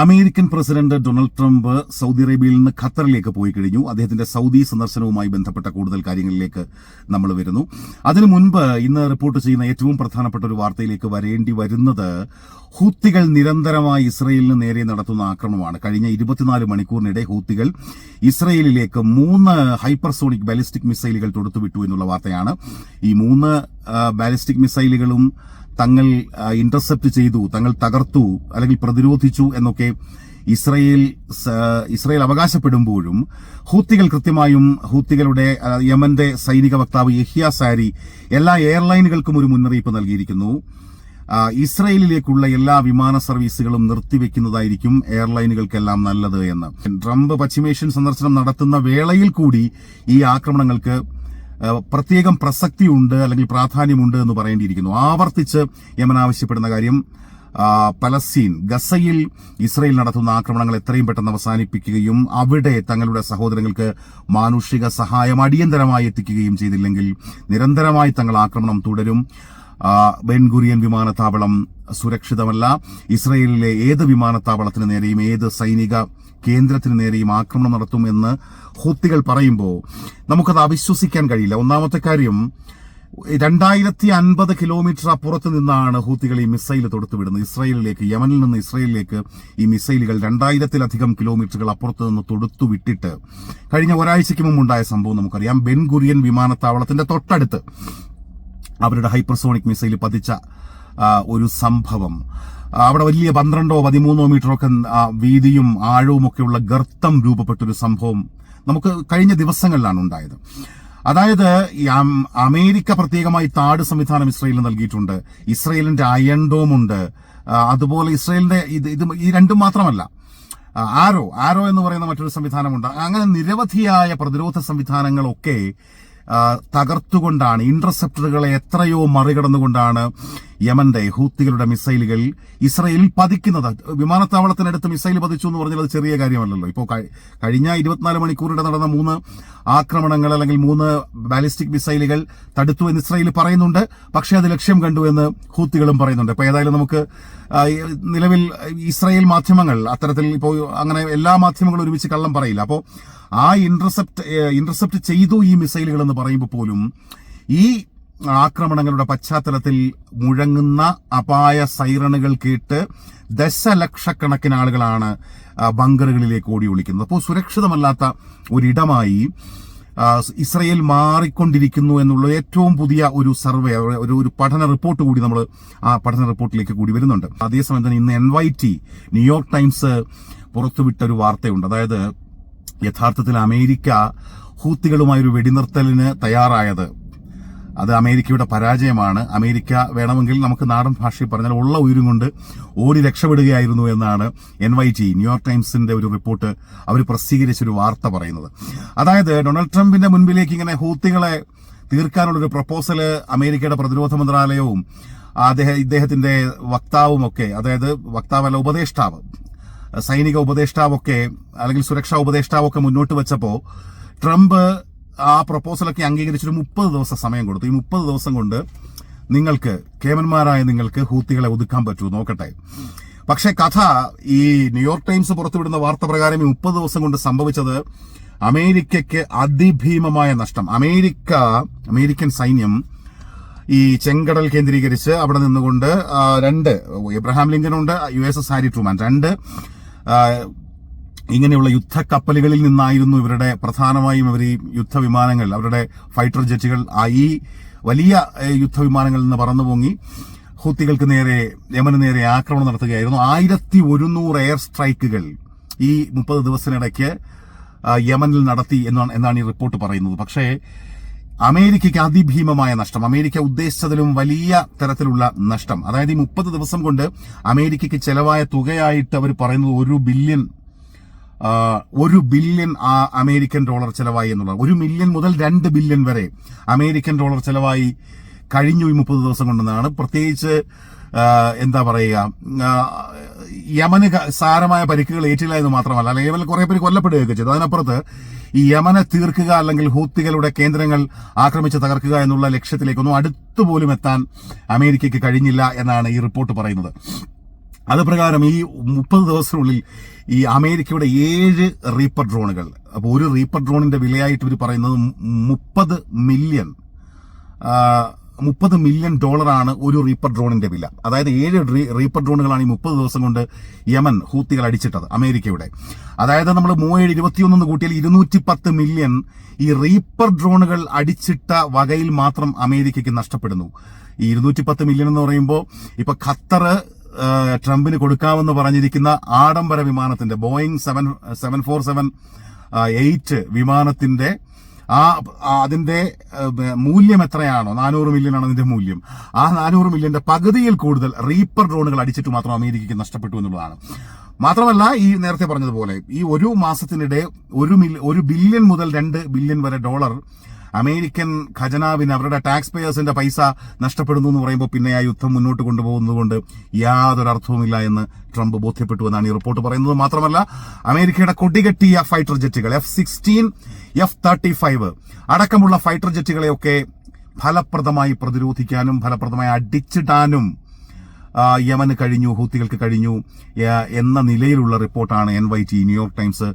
American president Donald Trump Saudi അറേബ്യയിൽ നിന്ന് ഖത്തറിലേക്ക് പോയി കഴിഞ്ഞു. അദ്ദേഹത്തിന്റെ സൗദി സന്ദർശനവുമായി ബന്ധപ്പെട്ട കൂടുതൽ കാര്യങ്ങളിലേക്ക് നമ്മൾ വരുന്നു. അതിനു മുൻപ് ഇന്ന് റിപ്പോർട്ട് ചെയ്യുന്ന ഏറ്റവും പ്രധാനപ്പെട്ട ഒരു വാർത്തയിലേക്ക് വരേണ്ടി വരുന്നത് ഹൂത്തികൾ നിരന്തരമായി ഇസ്രയേലിന് നേരെ നടത്തുന്ന ആക്രമണമാണ്. കഴിഞ്ഞ ഇരുപത്തിനാല് മണിക്കൂറിനിടെ ഹൂത്തികൾ ഇസ്രയേലിലേക്ക് മൂന്ന് ഹൈപ്പർസോണിക് ബാലിസ്റ്റിക് മിസൈലുകൾ തൊടുത്തുവിട്ടു എന്നുള്ള വാർത്തയാണ്. ഈ മൂന്ന് ബാലിസ്റ്റിക് മിസൈലുകളും തങ്ങൾ ഇന്റർസെപ്റ്റ് ചെയ്തു തങ്ങൾ തകർത്തു അല്ലെങ്കിൽ പ്രതിരോധിച്ചു എന്നൊക്കെ ഇസ്രയേൽ ഇസ്രയേൽ അവകാശപ്പെടുമ്പോഴും ഹൂത്തികൾ കൃത്യമായും ഹൂത്തികളുടെ യമന്റെ സൈനിക വക്താവ് യഹിയ സാരി എല്ലാ എയർലൈനുകൾക്കും ഒരു മുന്നറിയിപ്പ് നൽകിയിരിക്കുന്നു. ഇസ്രയേലിലേക്കുള്ള എല്ലാ വിമാന സർവീസുകളും നിർത്തിവെക്കുന്നതായിരിക്കും എയർലൈനുകൾക്കെല്ലാം നല്ലത് എന്ന്. ട്രംപ് പശ്ചിമേഷ്യൻ സന്ദർശനം നടത്തുന്ന വേളയിൽ കൂടി ഈ ആക്രമണങ്ങൾക്ക് പ്രത്യേകം പ്രസക്തിയുണ്ട് അല്ലെങ്കിൽ പ്രാധാന്യമുണ്ട് എന്ന് പറയേണ്ടിയിരിക്കുന്നു. ആവർത്തിച്ച് യമൻ ആവശ്യപ്പെടുന്ന കാര്യം പലസ്തീൻ ഗസയിൽ ഇസ്രയേൽ നടത്തുന്ന ആക്രമണങ്ങൾ എത്രയും പെട്ടെന്ന് അവസാനിപ്പിക്കുകയും അവിടെ തങ്ങളുടെ സഹോദരങ്ങൾക്ക് മാനുഷിക സഹായം അടിയന്തരമായി എത്തിക്കുകയും ചെയ്തില്ലെങ്കിൽ നിരന്തരമായി തങ്ങൾ ആക്രമണം തുടരും. ബെൻഗുറിയൻ വിമാനത്താവളം സുരക്ഷിതമല്ല. ഇസ്രയേലിലെ ഏത് വിമാനത്താവളത്തിന് നേരെയും ഏത് സൈനിക കേന്ദ്രത്തിന് നേരെയും ആക്രമണം നടത്തുമെന്ന് ഹൂത്തികൾ പറയുമ്പോൾ നമുക്കത് അവിശ്വസിക്കാൻ കഴിയില്ല. ഒന്നാമത്തെ കാര്യം രണ്ടായിരത്തി അൻപത് കിലോമീറ്റർ അപ്പുറത്ത് നിന്നാണ് ഹൂത്തികൾ ഈ മിസൈൽ തൊടുത്തുവിടുന്നത്. ഇസ്രയേലിലേക്ക് യമനിൽ നിന്ന് ഇസ്രയേലിലേക്ക് ഈ മിസൈലുകൾ രണ്ടായിരത്തിലധികം കിലോമീറ്ററുകൾ അപ്പുറത്ത് നിന്ന് തൊടുത്തുവിട്ടിട്ട് കഴിഞ്ഞ ഒരാഴ്ചയ്ക്ക് മുമ്പുണ്ടായ സംഭവം നമുക്കറിയാം. ബെൻഗുരിയൻ വിമാനത്താവളത്തിന്റെ തൊട്ടടുത്ത് അവരുടെ ഹൈപ്പർസോണിക് മിസൈൽ പതിച്ച ഒരു സംഭവം. അവിടെ വലിയ പന്ത്രണ്ടോ പതിമൂന്നോ മീറ്ററോ ഒക്കെ വീതിയും ആഴവും ഒക്കെയുള്ള ഗർത്തം രൂപപ്പെട്ടൊരു സംഭവം നമുക്ക് കഴിഞ്ഞ ദിവസങ്ങളിലാണ് ഉണ്ടായത്. അതായത് അമേരിക്ക പ്രത്യേകമായി താട് സംവിധാനം ഇസ്രയേലിന് നൽകിയിട്ടുണ്ട്. ഇസ്രയേലിന്റെ അയൺ ഉണ്ട്. അതുപോലെ ഇസ്രയേലിന്റെ ഇത് ഇത് ഈ രണ്ടും മാത്രമല്ല. ആരോ ആരോ എന്ന് പറയുന്ന മറ്റൊരു സംവിധാനമുണ്ട്. അങ്ങനെ നിരവധിയായ പ്രതിരോധ സംവിധാനങ്ങളൊക്കെ തകർത്തുകൊണ്ടാണ് ഇന്റർസെപ്റ്ററുകളെ എത്രയോ മറികടന്നുകൊണ്ടാണ് യമന്റെ ഹൂത്തികളുടെ മിസൈലുകൾ ഇസ്രയേലിൽ പതിക്കുന്നത്. വിമാനത്താവളത്തിനടുത്ത് മിസൈൽ പതിച്ചു എന്ന് പറഞ്ഞാൽ അത് ചെറിയ കാര്യമല്ലല്ലോ. ഇപ്പോൾ കഴി- കഴിഞ്ഞ ഇരുപത്തിനാല് മണിക്കൂറിടെ നടന്ന മൂന്ന് ആക്രമണങ്ങൾ അല്ലെങ്കിൽ മൂന്ന് ബാലിസ്റ്റിക് മിസൈലുകൾ തടുത്തു എന്ന് ഇസ്രയേൽ പറയുന്നുണ്ട്. പക്ഷേ അത് ലക്ഷ്യം കണ്ടു എന്ന് ഹൂത്തികളും പറയുന്നുണ്ട്. ഇപ്പോൾ ഏതായാലും നമുക്ക് നിലവിൽ ഇസ്രയേൽ മാധ്യമങ്ങൾ അത്തരത്തിൽ ഇപ്പോൾ അങ്ങനെ എല്ലാ മാധ്യമങ്ങളും ഒരുമിച്ച് കള്ളം പറയില്ല. അപ്പോൾ ആ ഇന്റർസെപ്റ്റ് ഇന്റർസെപ്റ്റ് ചെയ്തു ഈ മിസൈലുകൾ എന്ന് പറയുമ്പോൾ പോലും ഈ ആക്രമണങ്ങളുടെ പശ്ചാത്തലത്തിൽ മുഴങ്ങുന്ന അപായ സൈറണുകൾ കേട്ട് ദശലക്ഷക്കണക്കിന് ആളുകളാണ് ബങ്കറുകളിലേക്ക് ഓടി ഒളിക്കുന്നത്. അപ്പോൾ സുരക്ഷിതമല്ലാത്ത ഒരിടമായി ഇസ്രയേൽ മാറിക്കൊണ്ടിരിക്കുന്നു എന്നുള്ള ഏറ്റവും പുതിയ ഒരു സർവേ ഒരു ഒരു പഠന റിപ്പോർട്ട് കൂടി നമ്മൾ ആ പഠന റിപ്പോർട്ടിലേക്ക് കൂടി വരുന്നുണ്ട്. അതേസമയം തന്നെ ഇന്ന് N Y T New York Times പുറത്തുവിട്ട ഒരു വാർത്തയുണ്ട്. അതായത് യഥാർത്ഥത്തിൽ അമേരിക്ക ഹൂത്തികളുമായി ഒരു വെടിനിർത്തലിന് തയ്യാറായത്. അത് അമേരിക്കയുടെ പരാജയമാണ്. അമേരിക്ക വേണമെങ്കിൽ നമുക്ക് നാടൻ ഭാഷയിൽ പറഞ്ഞാൽ ഉള്ള ഉയരും കൊണ്ട് ഓടി രക്ഷപ്പെടുകയായിരുന്നു എന്നാണ് N Y G New York ടൈംസിന്റെ ഒരു റിപ്പോർട്ട് അവർ പ്രസിദ്ധീകരിച്ചൊരു വാർത്ത പറയുന്നത്. അതായത് ഡൊണാൾഡ് ട്രംപിന്റെ മുൻപിലേക്ക് ഇങ്ങനെ ഹൂത്തികളെ തീർക്കാനുള്ളൊരു പ്രപ്പോസൽ അമേരിക്കയുടെ പ്രതിരോധ മന്ത്രാലയവും അദ്ദേഹം ഇദ്ദേഹത്തിന്റെ വക്താവും ഒക്കെ അതായത് വക്താവല്ല ഉപദേഷ്ടാവ് സൈനിക ഉപദേഷ്ടാവൊക്കെ അല്ലെങ്കിൽ സുരക്ഷാ ഉപദേഷ്ടാവൊക്കെ മുന്നോട്ട് വെച്ചപ്പോൾ ട്രംപ് ആ പ്രപ്പോസലൊക്കെ അംഗീകരിച്ചൊരു മുപ്പത് ദിവസം സമയം കൊടുത്തു. ഈ മുപ്പത് ദിവസം കൊണ്ട് നിങ്ങൾക്ക് കേമന്മാരായ നിങ്ങൾക്ക് ഹൂത്തികളെ ഒതുക്കാൻ പറ്റൂ നോക്കട്ടെ. പക്ഷെ കഥ ഈ ന്യൂയോർക്ക് ടൈംസ് പുറത്തുവിടുന്ന വാർത്ത പ്രകാരം ഈ മുപ്പത് ദിവസം കൊണ്ട് സംഭവിച്ചത് അമേരിക്കയ്ക്ക് അതിഭീമമായ നഷ്ടം. അമേരിക്ക അമേരിക്കൻ സൈന്യം ഈ ചെങ്കടൽ കേന്ദ്രീകരിച്ച് അവിടെ നിന്നുകൊണ്ട് രണ്ട് Abraham ലിങ്കനുണ്ട് U S S Harry Truman രണ്ട് ഇങ്ങനെയുള്ള യുദ്ധക്കപ്പലുകളിൽ നിന്നായിരുന്നു ഇവരുടെ പ്രധാനമായും ഇവർ ഈ യുദ്ധവിമാനങ്ങൾ അവരുടെ ഫൈറ്റർ ജെറ്റുകൾ ഈ വലിയ യുദ്ധവിമാനങ്ങളിൽ നിന്ന് പറന്നു പൊങ്ങി ഹൂത്തികൾക്ക് നേരെ യമന് നേരെ ആക്രമണം നടത്തുകയായിരുന്നു. ആയിരത്തി ഒരുന്നൂറ് എയർ സ്ട്രൈക്കുകൾ ഈ മുപ്പത് ദിവസത്തിനിടയ്ക്ക് യമനിൽ നടത്തി എന്നാണ് എന്നാണ് ഈ റിപ്പോർട്ട് പറയുന്നത്. പക്ഷേ അമേരിക്കയ്ക്ക് അതിഭീമമായ നഷ്ടം. അമേരിക്ക ഉദ്ദേശിച്ചതിലും വലിയ തരത്തിലുള്ള നഷ്ടം. അതായത് ഈ മുപ്പത് ദിവസം കൊണ്ട് അമേരിക്കയ്ക്ക് ചെലവായ തുകയായിട്ട് അവർ പറയുന്നത് ഒരു ബില്യൺ ഒരു ബില്യൺ അമേരിക്കൻ ഡോളർ ചെലവായി എന്നുള്ളത് ഒരു മില്യൺ മുതൽ രണ്ട് ബില്യൺ വരെ അമേരിക്കൻ ഡോളർ ചെലവായി കഴിഞ്ഞു ഈ മുപ്പത് ദിവസം കൊണ്ടെന്നാണ്. പ്രത്യേകിച്ച് എന്താ പറയുക യമന് സാരമായ പരിക്കുകൾ ഏറ്റില്ല എന്ന് മാത്രമല്ല അല്ലെങ്കിൽ കുറെ പേര് കൊല്ലപ്പെടുകയൊക്കെ ചെയ്തു. അതിനപ്പുറത്ത് ഈ യമനെ തീർക്കുക അല്ലെങ്കിൽ ഹൂത്തികളുടെ കേന്ദ്രങ്ങൾ ആക്രമിച്ച് തകർക്കുക എന്നുള്ള ലക്ഷ്യത്തിലേക്കൊന്നും അടുത്തുപോലും എത്താൻ അമേരിക്കയ്ക്ക് കഴിഞ്ഞില്ല എന്നാണ് ഈ റിപ്പോർട്ട് പറയുന്നത്. അത് പ്രകാരം ഈ മുപ്പത് ദിവസത്തിനുള്ളിൽ ഈ അമേരിക്കയുടെ ഏഴ് റീപ്പർ ഡ്രോണുകൾ അപ്പോൾ ഒരു റീപ്പർ ഡ്രോണിന്റെ വിലയായിട്ട് ഇവർ പറയുന്നത് മുപ്പത് മില്യൺ മുപ്പത് മില്യൺ ഡോളറാണ് ഒരു റീപ്പർ ഡ്രോണിന്റെ വില. അതായത് ഏഴ് റീപ്പർ ഡ്രോണുകളാണ് ഈ മുപ്പത് ദിവസം കൊണ്ട് യമൻ ഹൂത്തികൾ അടിച്ചിട്ടത് അമേരിക്കയുടെ. അതായത് നമ്മൾ മൂവേഴ് ഇരുപത്തിയൊന്ന് കൂട്ടിയാൽ ഇരുന്നൂറ്റി പത്ത് മില്യൺ ഈ റീപ്പർ ഡ്രോണുകൾ അടിച്ചിട്ട വകയിൽ മാത്രം അമേരിക്കയ്ക്ക് നഷ്ടപ്പെടുന്നു. ഈ ഇരുന്നൂറ്റി പത്ത് മില്യൺ എന്ന് പറയുമ്പോൾ ഇപ്പൊ ഖത്തർ ട്രംപിന് കൊടുക്കാമെന്ന് പറഞ്ഞിരിക്കുന്ന ആഡംബര വിമാനത്തിന്റെ Boeing seven seven four seven eight വിമാനത്തിന്റെ ആ അതിന്റെ മൂല്യം എത്രയാണോ? നാനൂറ് മില്യൺ ആണ് അതിന്റെ മൂല്യം. ആ നാനൂറ് മില്യന്റെ പകുതിയിൽ കൂടുതൽ റീപ്പർ ഡ്രോണുകൾ അടിച്ചിട്ട് മാത്രം അമേരിക്കയ്ക്ക് നഷ്ടപ്പെട്ടു എന്നുള്ളതാണ്. മാത്രമല്ല ഈ നേരത്തെ പറഞ്ഞതുപോലെ ഈ ഒരു മാസത്തിനിടെ ഒരു മില്യ ഒരു ബില്യൺ മുതൽ രണ്ട് ബില്യൺ വരെ ഡോളർ അമേരിക്കൻ ഖജനാവിന് അവരുടെ ടാക്സ് പേയേഴ്സിന്റെ പൈസ നഷ്ടപ്പെടുന്നു എന്ന് പറയുമ്പോൾ പിന്നെ ആ യുദ്ധം മുന്നോട്ട് കൊണ്ടുപോകുന്നതുകൊണ്ട് യാതൊരു അർത്ഥവുമില്ല എന്ന് ട്രംപ് ബോധ്യപ്പെട്ടു എന്നാണ് ഈ റിപ്പോർട്ട് പറയുന്നത്. മാത്രമല്ല അമേരിക്കയുടെ കൊടികെട്ടിയ fighter ജെറ്റുകൾ F sixteen F thirty five അടക്കമുള്ള ഫൈറ്റർ ജെറ്റുകളെയൊക്കെ ഫലപ്രദമായി പ്രതിരോധിക്കാനും ഫലപ്രദമായി അടിച്ചിടാനും യമന് കഴിഞ്ഞു ഹൂത്തികൾക്ക് കഴിഞ്ഞു എന്ന നിലയിലുള്ള റിപ്പോർട്ടാണ് N Y T New York Times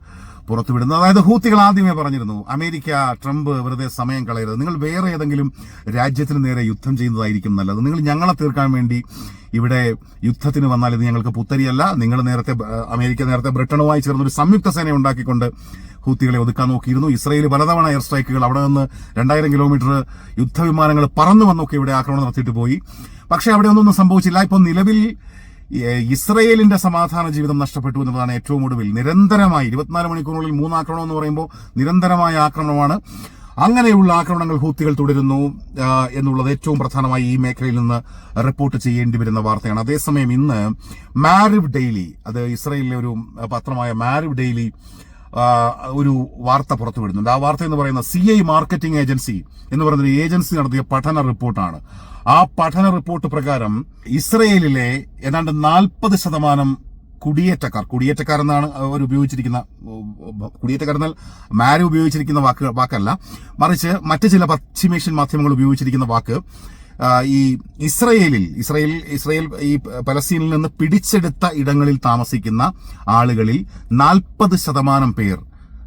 പുറത്തുവിടുന്നത്. അതായത് ഹൂത്തികൾ ആദ്യമേ പറഞ്ഞിരുന്നു അമേരിക്ക ട്രംപ് വെറുതെ സമയം കളയരുത്. നിങ്ങൾ വേറെ ഏതെങ്കിലും രാജ്യത്തിന് നേരെ യുദ്ധം ചെയ്യുന്നതായിരിക്കും നല്ലത്. നിങ്ങൾ ഞങ്ങളെ തീർക്കാൻ വേണ്ടി ഇവിടെ യുദ്ധത്തിന് വന്നാൽ ഇത് ഞങ്ങൾക്ക് പുത്തരിയല്ല. നിങ്ങൾ നേരത്തെ അമേരിക്ക നേരത്തെ ബ്രിട്ടനുമായി ചേർന്ന് ഒരു സംയുക്ത സേന ഉണ്ടാക്കിക്കൊണ്ട് ഹൂത്തികളെ ഒതുക്കാൻ നോക്കിയിരുന്നു. ഇസ്രയേൽ പലതവണ എയർ സ്ട്രൈക്കുകൾ അവിടെ നിന്ന് രണ്ടായിരം കിലോമീറ്റർ യുദ്ധവിമാനങ്ങൾ പറന്നു വന്നൊക്കെ ഇവിടെ ആക്രമണം നടത്തിയിട്ട് പോയി. പക്ഷേ അവിടെ ഒന്നും സംഭവിച്ചില്ല. ഇപ്പോൾ നിലവിൽ ഇസ്രയേലിന്റെ സമാധാന ജീവിതം നഷ്ടപ്പെട്ടു എന്നുള്ളതാണ് ഏറ്റവും ഒടുവിൽ. നിരന്തരമായി ഇരുപത്തിനാല് മണിക്കൂറിനുള്ളിൽ മൂന്ന് ആക്രമണം എന്ന് പറയുമ്പോൾ നിരന്തരമായ ആക്രമണമാണ്. അങ്ങനെയുള്ള ആക്രമണങ്ങൾ ഹൂത്തികൾ തുടരുന്നു എന്നുള്ളത് ഏറ്റവും പ്രധാനമായി ഈ മേഖലയിൽ നിന്ന് റിപ്പോർട്ട് ചെയ്യേണ്ടി വരുന്ന വാർത്തയാണ്. അതേസമയം ഇന്ന് മാരിവ് ഡെയിലി അത് ഇസ്രയേലിലെ ഒരു പത്രമായ മാരിവ് ഡെയിലി ഒരു വാർത്ത പുറത്തുവിടുന്നുണ്ട് ആ വാർത്ത എന്ന് പറയുന്ന സി ഐ മാർക്കറ്റിംഗ് ഏജൻസി എന്ന് പറയുന്ന ഏജൻസി നടത്തിയ പഠന റിപ്പോർട്ടാണ്. ആ പഠന റിപ്പോർട്ട് പ്രകാരം ഇസ്രയേലിലെ ഏതാണ്ട് നാൽപ്പത് ശതമാനം കുടിയേറ്റക്കാർ കുടിയേറ്റക്കാർ എന്നാണ് അവർ ഉപയോഗിച്ചിരിക്കുന്ന കുടിയേറ്റക്കാർ എന്നാൽ മാരി ഉപയോഗിച്ചിരിക്കുന്ന വാക്ക് വാക്കല്ല. മറിച്ച് മറ്റ് ചില പശ്ചിമേഷ്യൻ മാധ്യമങ്ങൾ ഉപയോഗിച്ചിരിക്കുന്ന വാക്ക് ഈ ഇസ്രയേലിൽ ഇസ്രയേൽ ഇസ്രയേൽ ഈ പലസ്തീനിൽ നിന്ന് പിടിച്ചെടുത്ത ഇടങ്ങളിൽ താമസിക്കുന്ന ആളുകളിൽ നാൽപ്പത് ശതമാനം പേർ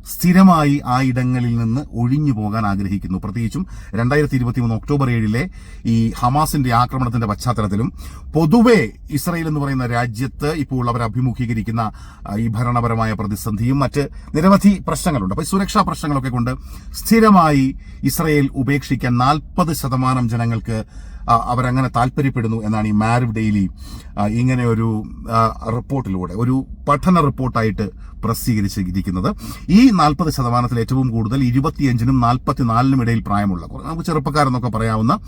സ്ഥിരമായി ആ ഇടങ്ങളിൽ നിന്ന് ഒഴിഞ്ഞു പോകാൻ ആഗ്രഹിക്കുന്നു. പ്രത്യേകിച്ചും രണ്ടായിരത്തി ഇരുപത്തി മൂന്ന് ഒക്ടോബർ ഏഴിലെ ഈ ഹമാസിന്റെ ആക്രമണത്തിന്റെ പശ്ചാത്തലത്തിലും പൊതുവെ ഇസ്രയേൽ എന്ന് പറയുന്ന രാജ്യത്ത് ഇപ്പോൾ അവർ അഭിമുഖീകരിക്കുന്ന ഈ ഭരണപരമായ പ്രതിസന്ധിയും മറ്റ് നിരവധി പ്രശ്നങ്ങളുണ്ട്. അപ്പൊ സുരക്ഷാ പ്രശ്നങ്ങളൊക്കെ കൊണ്ട് സ്ഥിരമായി ഇസ്രയേൽ ഉപേക്ഷിക്കാൻ നാൽപ്പത് ശതമാനം ജനങ്ങൾക്ക് അവരങ്ങനെ താല്പര്യപ്പെടുന്നു എന്നാണ് ഈ മാരിവ് ഡെയിലി ഇങ്ങനെ ഒരു റിപ്പോർട്ടിലൂടെ. ഒരു പഠന റിപ്പോർട്ടായിട്ട് പ്രസിദ്ധീകരിച്ചിരിക്കുന്നത്. ഈ നാൽപ്പത് ശതമാനത്തിൽ ഏറ്റവും കൂടുതൽ ഇരുപത്തിയഞ്ചിനും നാൽപ്പത്തിനാലിനും ഇടയിൽ പ്രായമുള്ള നമുക്ക് ചെറുപ്പക്കാരെന്നൊക്കെ പറയാവുന്ന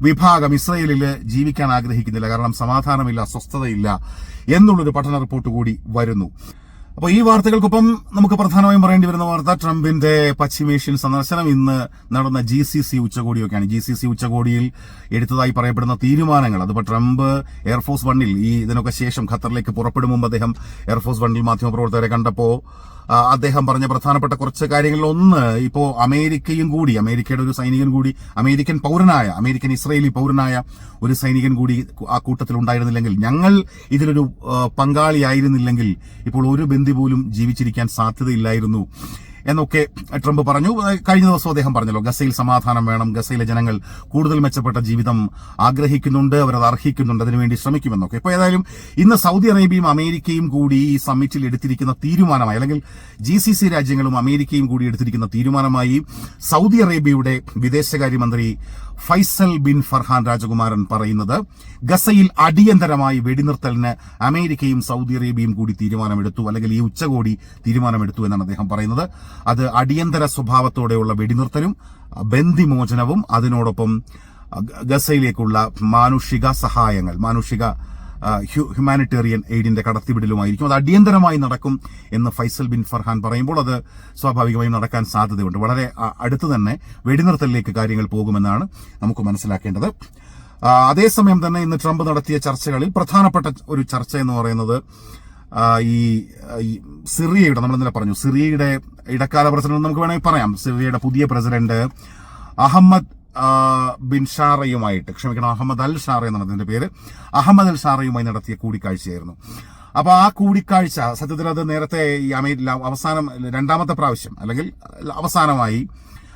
വിഭാഗം ഇസ്രയേലിൽ ജീവിക്കാൻ ആഗ്രഹിക്കുന്നില്ല. കാരണം സമാധാനമില്ല അസ്വസ്ഥതയില്ല എന്നുള്ളൊരു പഠന റിപ്പോർട്ട് കൂടി വരുന്നു. അപ്പോൾ ഈ വാർത്തകൾക്കൊപ്പം നമുക്ക് പ്രധാനമായും പറയേണ്ടി വരുന്ന വാർത്ത ട്രംപിന്റെ പശ്ചിമേഷ്യൻ സന്ദർശനം ഇന്ന് നടന്ന ജി സി സി ഉച്ചകോടിയൊക്കെയാണ്. ജി സി സി ഉച്ചകോടിയിൽ എടുത്തതായി പറയപ്പെടുന്ന തീരുമാനങ്ങൾ. അതിപ്പോൾ ട്രംപ് എയർഫോഴ്സ് വണ്ണിൽ ഈ ഇതിനൊക്കെ ശേഷം ഖത്തറിലേക്ക് പുറപ്പെടും മുമ്പ് അദ്ദേഹം എയർഫോഴ്സ് വണ്ണിൽ മാധ്യമപ്രവർത്തകരെ കണ്ടപ്പോൾ അദ്ദേഹം പറഞ്ഞ പ്രധാനപ്പെട്ട കുറച്ച് കാര്യങ്ങളിൽ ഒന്ന് ഇപ്പോൾ അമേരിക്കയും കൂടി അമേരിക്കയുടെ ഒരു സൈനികൻ കൂടി അമേരിക്കൻ പൗരനായ അമേരിക്കൻ ഇസ്രയേലി പൗരനായ ഒരു സൈനികൻ കൂടി ആ കൂട്ടത്തിൽ ഉണ്ടായിരുന്നില്ലെങ്കിൽ ഞങ്ങൾ ഇതിലൊരു പങ്കാളിയായിരുന്നില്ലെങ്കിൽ ഇപ്പോൾ ഒരു ബന്ധി പോലും ജീവിച്ചിരിക്കാൻ സാധ്യതയില്ലായിരുന്നു. എന്നൊക്കെ ട്രംപ് പറഞ്ഞു. കഴിഞ്ഞ ദിവസം അദ്ദേഹം പറഞ്ഞല്ലോ ഗസയിൽ സമാധാനം വേണം ഗസയിലെ ജനങ്ങൾ കൂടുതൽ മെച്ചപ്പെട്ട ജീവിതം ആഗ്രഹിക്കുന്നുണ്ട് അവരത് അർഹിക്കുന്നുണ്ട് അതിനുവേണ്ടി ശ്രമിക്കുമെന്നൊക്കെ. ഇപ്പോൾ ഏതായാലും ഇന്ന് സൗദി അറേബ്യയും അമേരിക്കയും കൂടി ഈ സമ്മിറ്റിൽ എടുത്തിരിക്കുന്ന തീരുമാനമായി അല്ലെങ്കിൽ ജി സി സി രാജ്യങ്ങളും അമേരിക്കയും കൂടി എടുത്തിരിക്കുന്ന തീരുമാനമായി സൗദി അറേബ്യയുടെ വിദേശകാര്യമന്ത്രി ഫൈസൽ ബിൻ ഫർഹാൻ രാജകുമാരൻ പറയുന്നത് ഗസയിൽ അടിയന്തരമായി വെടിനിർത്തലിന് അമേരിക്കയും സൗദി അറേബ്യയും കൂടി തീരുമാനമെടുത്തു അല്ലെങ്കിൽ ഈ ഉച്ചകോടി തീരുമാനമെടുത്തു എന്നാണ് അദ്ദേഹം പറയുന്നത്. അത് അടിയന്തര സ്വഭാവത്തോടെയുള്ള വെടിനിർത്തലും ബന്ദിമോചനവും അതിനോടൊപ്പം ഗസയിലേക്കുള്ള മാനുഷിക സഹായങ്ങൾ മാനുഷിക ഹ്യൂമാനിറ്റേറിയൻ എയ്ഡിന്റെ കടത്തിവിടലുമായിരിക്കും. അത് അടിയന്തരമായി നടക്കും എന്ന് ഫൈസൽ ബിൻ ഫർഹാൻ പറയുമ്പോൾ അത് സ്വാഭാവികമായും നടക്കാൻ സാധ്യതയുണ്ട്. വളരെ അടുത്ത് തന്നെ വെടിനിർത്തലിലേക്ക് കാര്യങ്ങൾ പോകുമെന്നാണ് നമുക്ക് മനസ്സിലാക്കേണ്ടത്. അതേസമയം തന്നെ ഇന്ന് ട്രംപ് നടത്തിയ ചർച്ചകളിൽ പ്രധാനപ്പെട്ട ഒരു ചർച്ച എന്ന് പറയുന്നത് ഈ സിറിയയുടെ നമ്മൾ ഇന്നലെ പറഞ്ഞു സിറിയയുടെ ഇടക്കാല പ്രസിഡന്റ് നമുക്ക് വേണമെങ്കിൽ പറയാം. സിറിയയുടെ പുതിയ പ്രസിഡന്റ് അഹമ്മദ് ബിൻ സാറയുമായിട്ട് ക്ഷമിക്കണം അഹമ്മദ് അൽ സാറ എന്നാണ് അതിന്റെ പേര്. അഹമ്മദ് അൽ സാറയുമായി നടത്തിയ കൂടിക്കാഴ്ചയായിരുന്നു. അപ്പൊ ആ കൂടിക്കാഴ്ച സത്യത്തിൽ അത് നേരത്തെ ഈ അമേരിക്ക അവസാനം രണ്ടാമത്തെ പ്രാവശ്യം അല്ലെങ്കിൽ അവസാനമായി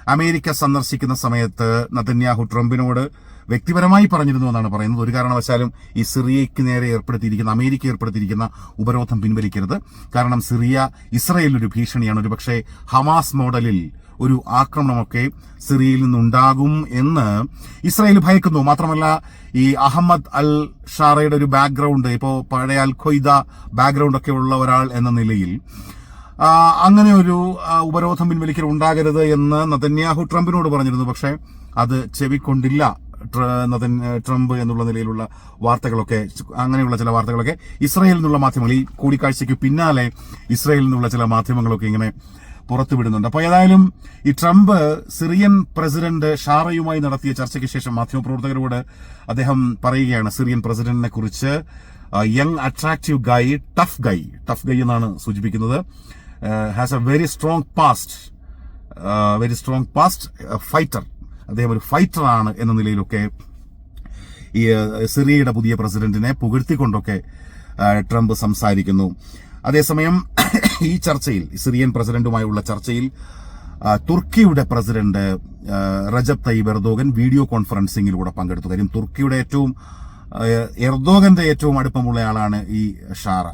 അമേരിക്ക സന്ദർശിക്കുന്ന സമയത്ത് നതന്യാഹു ട്രംപിനോട് വ്യക്തിപരമായി പറഞ്ഞിരുന്നു എന്നാണ് പറയുന്നത്. ഒരു കാരണവശാലും ഈ സിറിയയ്ക്ക് നേരെ ഏർപ്പെടുത്തിയിരിക്കുന്ന അമേരിക്ക ഏർപ്പെടുത്തിയിരിക്കുന്ന ഉപരോധം പിൻവലിക്കരുത്. കാരണം സിറിയ ഇസ്രയേലിൽ ഒരു ഭീഷണിയാണ്. ഒരുപക്ഷെ ഹമാസ് മോഡലിൽ ഒരു ആക്രമണമൊക്കെ സിറിയയിൽ നിന്നുണ്ടാകും എന്ന് ഇസ്രായേൽ ഭയക്കുന്നു. മാത്രമല്ല ഈ അഹമ്മദ് അൽ ഷാറയുടെ ഒരു ബാക്ക്ഗ്രൗണ്ട് ഇപ്പോൾ പഴയ അൽ ഖൊയ്ദ ബാക്ക്ഗ്രൗണ്ട് ഒക്കെ ഉള്ള ഒരാൾ എന്ന നിലയിൽ അങ്ങനെ ഒരു ഉപരോധം പിൻവലിക്കൽ ഉണ്ടാകരുത് എന്ന് നതന്യാഹു ട്രംപിനോട് പറഞ്ഞിരുന്നു. പക്ഷേ അത് ചെവിക്കൊണ്ടില്ല. ട്രംപ് എന്നുള്ള നിലയിലുള്ള വാർത്തകളൊക്കെ അങ്ങനെയുള്ള ചില വാർത്തകളൊക്കെ ഇസ്രായേലിൽ നിന്നുള്ള മാധ്യമങ്ങൾ ഈ കൂടിക്കാഴ്ചയ്ക്ക് പിന്നാലെ ഇസ്രായേലിൽ നിന്നുള്ള ചില മാധ്യമങ്ങളൊക്കെ ഇങ്ങനെ പുറത്തുവിടുന്നുണ്ട്. അപ്പോൾ ഏതായാലും ഈ ട്രംപ് സിറിയൻ പ്രസിഡന്റ് ഷാറയുമായി നടത്തിയ ചർച്ചയ്ക്ക് ശേഷം മാധ്യമപ്രവർത്തകരോട് അദ്ദേഹം പറയുകയാണ് സിറിയൻ പ്രസിഡന്റിനെ കുറിച്ച് young attractive guy tough guy tough guy എന്നാണ് സൂചിപ്പിക്കുന്നത്. Has a very strong past very strong past fighter അദ്ദേഹം ഒരു ഫൈറ്ററാണ് എന്ന നിലയിലൊക്കെ ഈ സിറിയയുടെ പുതിയ പ്രസിഡന്റിനെ പുകഴ്ത്തിക്കൊണ്ടൊക്കെ ട്രംപ് സംസാരിക്കുന്നു. അതേസമയം ഈ ചർച്ചയിൽ സിറിയൻ പ്രസിഡന്റുമായുള്ള ചർച്ചയിൽ തുർക്കിയുടെ president Recep Tayyip Erdogan video കോൺഫറൻസിംഗിലൂടെ പങ്കെടുത്തു. കാര്യം തുർക്കിയുടെ ഏറ്റവും എർദോഗന്റെ ഏറ്റവും അടുപ്പമുള്ള ആളാണ് ഈ ഷാറ.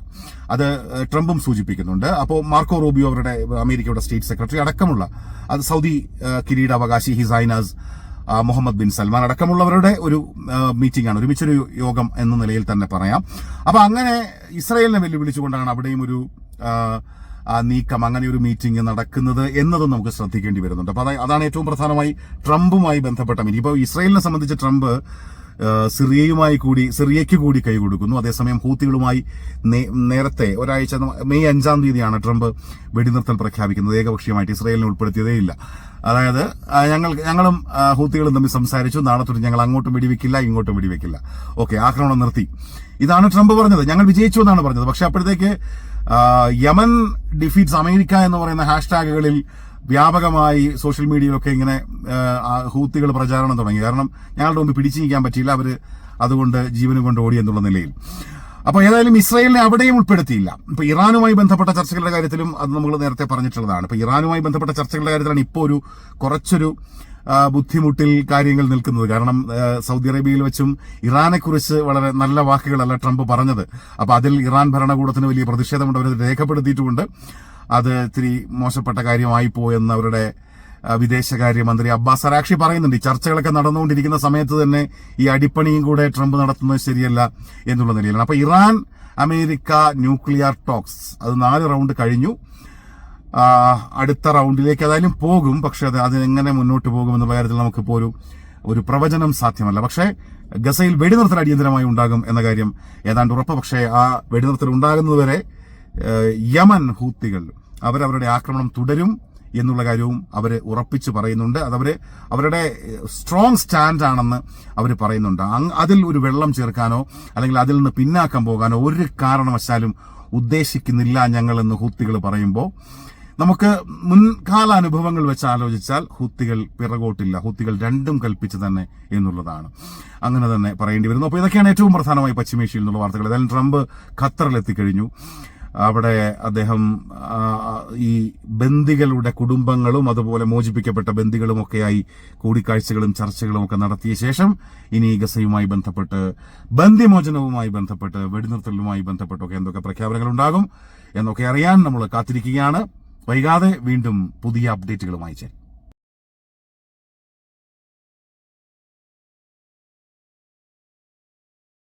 അത് ട്രംപും സൂചിപ്പിക്കുന്നുണ്ട്. അപ്പോൾ മാർക്കോ റൂബിയോ അവരുടെ അമേരിക്കയുടെ സ്റ്റേറ്റ് സെക്രട്ടറി അടക്കമുള്ള അത് സൗദി കിരീടാവകാശി ഹിസൈനാസ് മുഹമ്മദ് ബിൻ സൽമാൻ അടക്കമുള്ളവരുടെ ഒരു മീറ്റിംഗ് ആണ്. ഒരുമിച്ചൊരു യോഗം എന്ന നിലയിൽ തന്നെ പറയാം. അപ്പൊ അങ്ങനെ ഇസ്രായേലിനെ വെല്ലുവിളിച്ചുകൊണ്ടാണ് അവിടെയും ഒരു നീക്കം അങ്ങനെ ഒരു മീറ്റിംഗ് നടക്കുന്നത് എന്നതും നമുക്ക് ശ്രദ്ധിക്കേണ്ടി വരുന്നുണ്ട്. അപ്പൊ അതാണ് ഏറ്റവും പ്രധാനമായി ട്രംപുമായി ബന്ധപ്പെട്ട മീറ്റിംഗ് ഇപ്പോൾ ഇസ്രായേലിനെ സംബന്ധിച്ച് ട്രംപ് സിറിയയുമായി കൂടി സിറിയയ്ക്ക് കൂടി കൈ കൊടുക്കുന്നു. അതേസമയം ഹൂത്തികളുമായി നേരത്തെ ഒരാഴ്ച മെയ് അഞ്ചാം തീയതിയാണ് ട്രംപ് വെടിനിർത്തൽ പ്രഖ്യാപിക്കുന്നത്. ഏകപക്ഷീയമായിട്ട് ഇസ്രയേലിനെ ഉൾപ്പെടുത്തിയതേ ഇല്ല അതായത് ഞങ്ങൾ ഞങ്ങളും ഹൂത്തികളും തമ്മിൽ സംസാരിച്ചു. നാളെ തൊട്ട് ഞങ്ങൾ അങ്ങോട്ടും വെടിവെക്കില്ല ഇങ്ങോട്ടും വെടിവെക്കില്ല. ഓക്കെ ആക്രമണം നിർത്തി. ഇതാണ് ട്രംപ് പറഞ്ഞത്. ഞങ്ങൾ വിജയിച്ചു എന്നാണ് പറഞ്ഞത്. പക്ഷെ അപ്പോഴത്തേക്ക് യമൻ ഡിഫീറ്റ്സ് അമേരിക്ക എന്ന് പറയുന്ന ഹാഷ്ടാഗുകളിൽ വ്യാപകമായി സോഷ്യൽ മീഡിയയിലൊക്കെ ഇങ്ങനെ ഹൂത്തികൾ പ്രചാരണം തുടങ്ങി. കാരണം ഞങ്ങളുടെ മുമ്പ് പിടിച്ചു നീക്കാൻ പറ്റിയില്ല. അവർ അതുകൊണ്ട് ജീവനും കൊണ്ട് ഓടി എന്നുള്ള നിലയിൽ. അപ്പോൾ ഏതായാലും ഇസ്രായേലിനെ അവിടെയും ഉൾപ്പെടുത്തിയില്ല. ഇപ്പൊ ഇറാനുമായി ബന്ധപ്പെട്ട ചർച്ചകളുടെ കാര്യത്തിലും അത് നമ്മൾ നേരത്തെ പറഞ്ഞിട്ടുള്ളതാണ്. ഇപ്പൊ ഇറാനുമായി ബന്ധപ്പെട്ട ചർച്ചകളുടെ കാര്യത്തിലാണ് ഇപ്പോൾ ഒരു കുറച്ചൊരു ബുദ്ധിമുട്ടിൽ കാര്യങ്ങൾ നിൽക്കുന്നത്. കാരണം സൗദി അറേബ്യയിൽ വെച്ചും ഇറാനെക്കുറിച്ച് വളരെ നല്ല വാക്കുകളല്ല ട്രംപ് പറഞ്ഞത്. അപ്പോൾ അതിൽ ഇറാൻ ഭരണകൂടത്തിന് വലിയ പ്രതിഷേധമുണ്ട്. അവരത് രേഖപ്പെടുത്തിയിട്ടുമുണ്ട് അത് ഇത്തിരി മോശപ്പെട്ട കാര്യമായി പോയെന്ന് അവരുടെ വിദേശകാര്യമന്ത്രി അബ്ബാസ് അരാക്ഷി പറയുന്നുണ്ട്. ഈ ചർച്ചകളൊക്കെ നടന്നുകൊണ്ടിരിക്കുന്ന സമയത്ത് തന്നെ ഈ അടിപ്പണിയും കൂടെ ട്രംപ് നടത്തുന്നത് ശരിയല്ല എന്നുള്ള നിലയിലാണ്. അപ്പോൾ ഇറാൻ അമേരിക്ക ന്യൂക്ലിയർ ടോക്സ് അത് നാല് റൗണ്ട് കഴിഞ്ഞു. അടുത്ത റൗണ്ടിലേക്ക് ഏതായാലും പോകും പക്ഷെ അത് അതെങ്ങനെ മുന്നോട്ട് പോകും എന്നുള്ള കാര്യത്തിൽ നമുക്കിപ്പോൾ ഒരു ഒരു പ്രവചനം സാധ്യമല്ല. പക്ഷേ ഗസയിൽ വെടിനിർത്തൽ അടിയന്തരമായി ഉണ്ടാകും എന്ന കാര്യം ഏതാണ്ട് ഉറപ്പ്. പക്ഷേ ആ വെടിനിർത്തൽ ഉണ്ടാകുന്നതുവരെ യമൻ ഹൂത്തികൾ അവരവരുടെ ആക്രമണം തുടരും എന്നുള്ള കാര്യവും അവർ ഉറപ്പിച്ച് പറയുന്നുണ്ട്. അതവര് അവരുടെ സ്ട്രോങ് സ്റ്റാൻഡ് ആണെന്ന് അവർ പറയുന്നുണ്ട്. അതിൽ ഒരു വെള്ളം ചേർക്കാനോ അല്ലെങ്കിൽ അതിൽ നിന്ന് പിന്നാക്കം പോകാനോ ഒരു കാരണവശാലും ഉദ്ദേശിക്കുന്നില്ല ഞങ്ങൾ എന്ന് ഹൂത്തികൾ പറയുമ്പോൾ നമുക്ക് മുൻകാല അനുഭവങ്ങൾ വെച്ച് ആലോചിച്ചാൽ ഹൂത്തികൾ പിറകോട്ടില്ല. ഹൂത്തികൾ രണ്ടും കൽപ്പിച്ചു തന്നെ എന്നുള്ളതാണ്. അങ്ങനെ തന്നെ പറയേണ്ടി വരുന്നു. അപ്പോൾ ഇതൊക്കെയാണ് ഏറ്റവും പ്രധാനമായി പശ്ചിമേഷ്യയിൽ നിന്നുള്ള വാർത്തകൾ. ഏതായാലും ട്രംപ് ഖത്തറിൽ എത്തിക്കഴിഞ്ഞു അവിടെ അദ്ദേഹം ഈ ബന്ദികളുടെ കുടുംബങ്ങളും അതുപോലെ മോചിപ്പിക്കപ്പെട്ട ബന്ദികളും ഒക്കെയായി കൂടിക്കാഴ്ചകളും ചർച്ചകളും ഒക്കെ നടത്തിയ ശേഷം ഇനി ഗസയുമായി ബന്ധപ്പെട്ട് ബന്ദിമോചനവുമായി ബന്ധപ്പെട്ട് വെടിനിർത്തലുമായി ബന്ധപ്പെട്ടൊക്കെ എന്തൊക്കെ പ്രഖ്യാപനങ്ങൾ ഉണ്ടാകും എന്നൊക്കെ അറിയാൻ നമ്മൾ കാത്തിരിക്കുകയാണ്. വൈകാതെ വീണ്ടും പുതിയ അപ്ഡേറ്റുകളുമായി ചേരും.